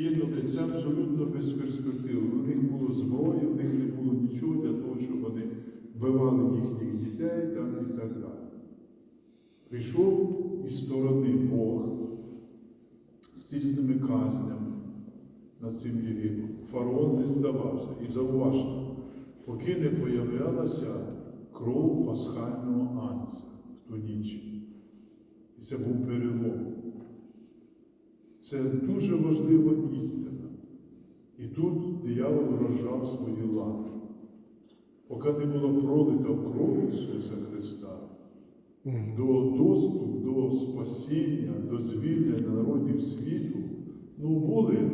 кинули, це абсолютно безперспективно. У них було зброї, в них не було нічого для того, щоб вони вбивали їхніх дітей там, і так далі. Прийшов із сторони Бог з тісними казнями над цим Єгиптом. Фараон не здавався. І зауважте, поки не появлялася кров пасхального анця в ту ніч. І це був перелом. Це дуже важлива істина. І тут диявол розжав свої лапи. Поки не була пролита кров Ісуса Христа, до доступу до спасіння, до звільнення народів світу, ну були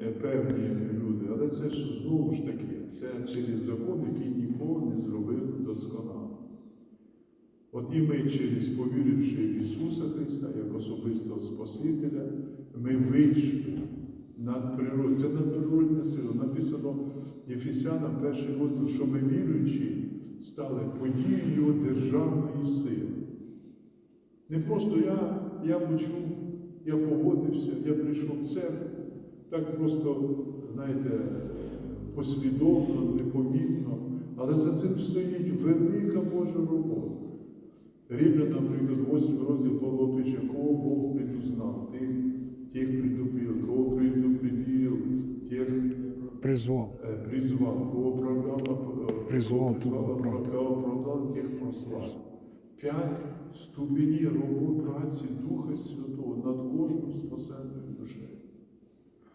е, певні люди, але це ж знову ж таки, це через закон, який нікого не зробив досконало. От і ми через повіривши в Ісуса Христа як особистого Спасителя, ми вийшли над природою. Це надприродна сила. Написано Єфесянам перший розділ, що ми віруючі стали подією державної сили. Не просто я, я почув, я погодився, я прийшов в церкву. Так просто, знаєте, послідовно, непомітно. Але за цим стоїть велика Божа робота. Рівня, наприклад, 8 розділ Павло пише, кого Бог Призвал. э, призвал, кого оправдал, э, Призвал, того оправдал. оправдал, тех прослав. П'ять ступенів роботи праці Духа Святого над кожною спасенною душею.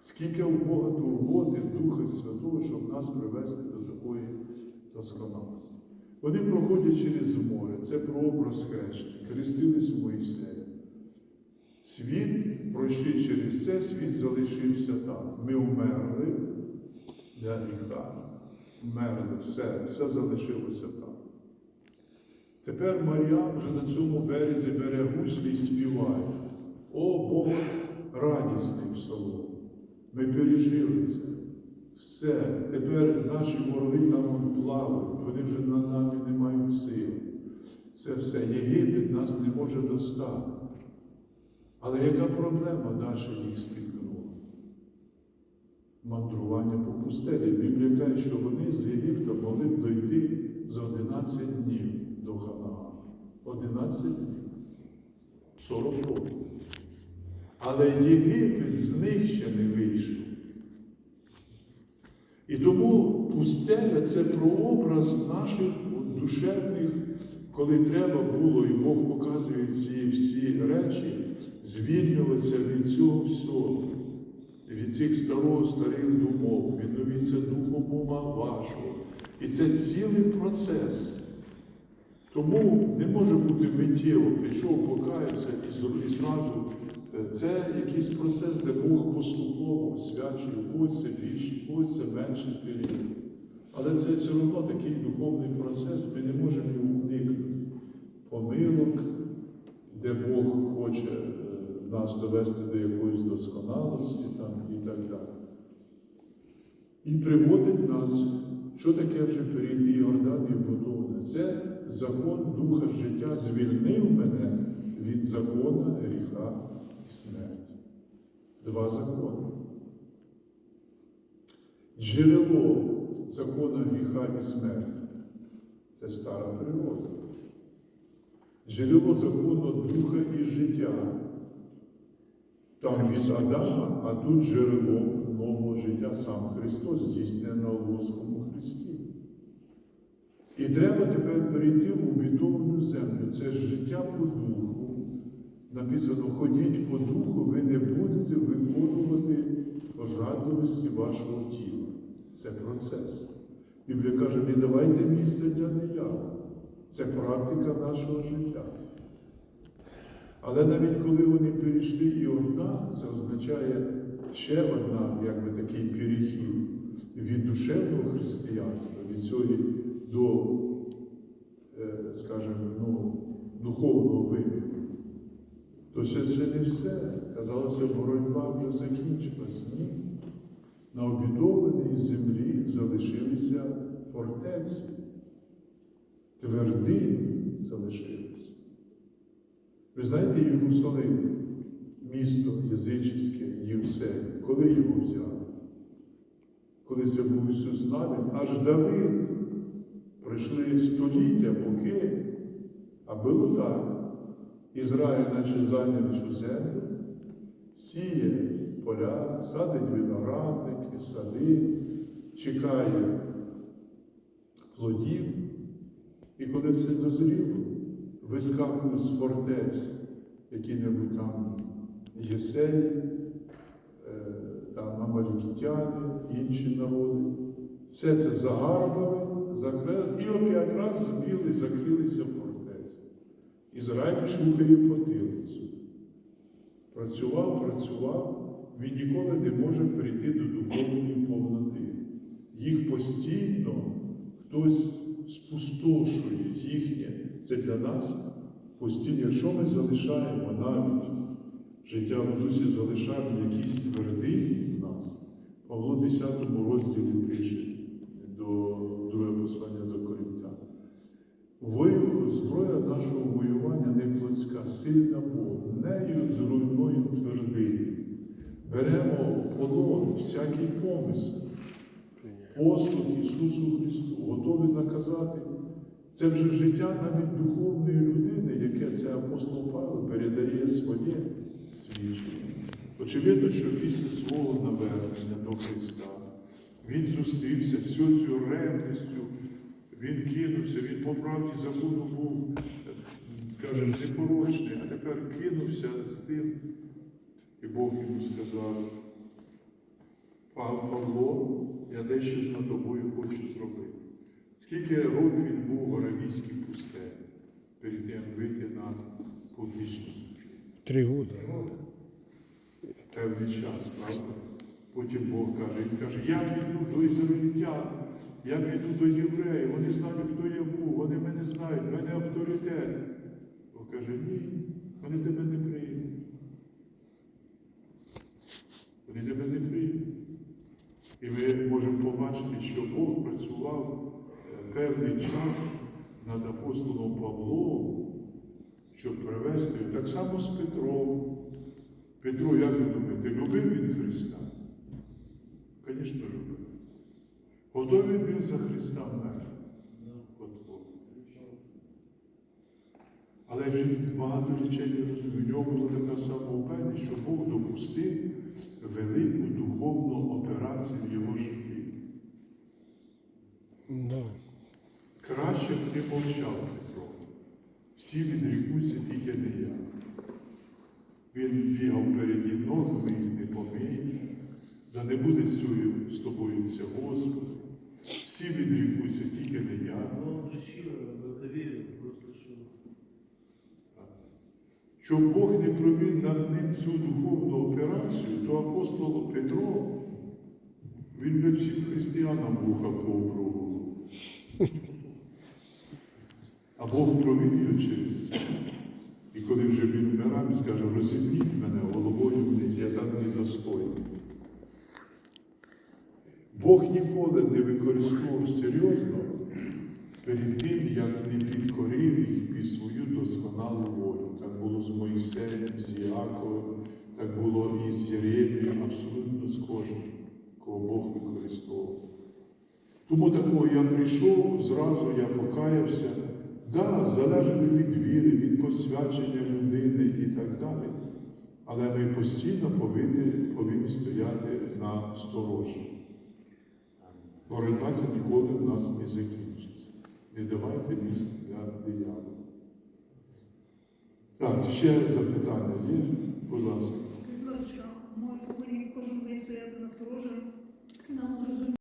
Скільки у Бога турботи Духа Святого, щоб нас привести до такої досконалості. Вони проходять через море, це прообраз хрещення, хрестились в Моїсеї. Світ, пройшли через це, світ залишився там. Ми вмерли для гріха. Вмерли, все, все залишилося там. Тепер Мар'ян вже на цьому березі бере гуслі і співає. О Бог радісний псалом. Ми пережили це. Все. Тепер наші вороги там плавають, вони вже над нами не мають сили. Це все. Єгипет нас не може достати. Але яка проблема далі їх спіткнула? Мандрування по пустелі. Біблія каже, що вони з Єгипта могли б дойти за 11 днів до Ханаану. 11 днів. 40 років. Але Єгипет з них ще не вийшов. І тому пустеля це прообраз наших душевних, коли треба було, і Бог від цих старого старих думок, відновіться духом ума вашого. І це цілий процес. Тому не може бути миттєво, прийшов, покаявся і зр- і зразу. Це якийсь процес, де Бог поступово когось це більше, когось це менший період. Але це все одно такий духовний процес, ми не можемо його уникнути. Помилок, де Бог хоче нас довести до якоїсь досконалості там, і так далі. І приводить нас, що таке вже перейти Йордан і. Це закон Духа життя звільнив мене від закону гріха і смерті. Два закони. Джерело закону гріха і смерті це стара природа. Джерело закону духа і життя. Там від Адама, а тут джерело нового життя сам Христос здійснене на Волоському Христі. І треба тепер перейти в обітовану землю. Це ж життя по духу. Написано, ходіть по духу, ви не будете виконувати пожадливості вашого тіла. Це процес. Біблія каже, не давайте місця для диявола. Це практика нашого життя. Але навіть коли вони перейшли Іордан, це означає ще одна, якби такий перехід від душевного християнства, від цього до, е, скажімо, ну, духовного вибору. То ще це не все. Казалося, боротьба вже закінчилась. Ні. На обідованій землі залишилися фортеці, твердині залишилися. Ви знаєте Єрусалим, місто язичське, Євсей, коли його взяли? Коли це був Ісус Навін, аж Давид. Пройшли століття, поки, а було так. Ізраїль, наче зайняв цю землю, сіє поля, садить виноградники, сади, чекає плодів. І коли це дозріло, вискакують з фортець, які-небудь там єсеї, е, там амалікітяни, інші народи. Все це загарбали, закрили і оп'ять раз збіли, закрилися в фортеці. Ізраїль шукає потилицю. Працював, працював, він ніколи не може прийти до духовної повноти. Їх постійно хтось спустошує їхнє. Це для нас постійно. Якщо ми залишаємо навіть життя в дусі, залишаємо якісь твердині в нас, Павло в 10 розділі пише до друге послання до Коринтян. Вою, зброя нашого воювання не плотська, сильна Бог, нею з руйною твердині. Беремо полон всякий помисел, послуг Ісусу Христу, готові наказати. Це вже життя навіть духовної людини, яке це апостол Павло передає своє свідчення. Очевидно, що після свого навернення до Христа він зустрівся всю цю ревністю, він кинувся, він по правді закону був, скажімо, непорочний, а тепер кинувся з тим. І Бог йому сказав, «Пав Павло, я дещо над тобою хочу зробити. Скільки років він був в Аравійській пустелі, перед тим вийти на публічну службу? Три года. Певний час, правда? Потім Бог каже, він каже, я піду до ізраїльтян, я піду до євреїв, вони знають, хто я був, вони мене знають, в мене авторитет. Бог каже, ні, вони тебе не приймуть. Вони тебе не приймуть. І ми можемо побачити, що Бог працював певний час над апостолом Павлом, щоб привести так само з Петром. Петро, як ви думаєте, любив він Христа? Звісно, любив. Готовий він за Христа вмер. Але він багато речей не розумів. У нього була така самоупевненість, що Бог допустив велику духовну операцію в його житті. Да. Краще б ти мовчав, Петро. Всі відрікуться, тільки не я. Він бігав переді ног, ми їх не помиємо. Да не буде з з тобою це Господь. Всі відрікуться, тільки не я. Но он же щиро доверил, просто что Щоб Бог не провів над ним цю духовну операцію, то апостол Петро, він би всім християнам вуха пообрував. А Бог провів його через. І коли вже він вмирав, він скаже, розібніть мене головою вниз, я так недостойний. Бог ніколи не використовував серйозно перед тим, як не підкорив їх під свою досконалу волю. Так було з Моїсеєм, з Іаковом, так було і з Єремією, абсолютно з кожним, кого Бог використовував. Тому такого я прийшов, зразу я покаявся. Да, залежно від віри, від посвячення людини і так далі. Але ми постійно повинні, повинні стояти на сторожі. Боротьба ніколи в нас не закінчиться. Не давайте місця для диявола. Так, ще запитання є? Будь ласка. Будь ласка, кожен день стояти на сторожі. Нам зрозуміло.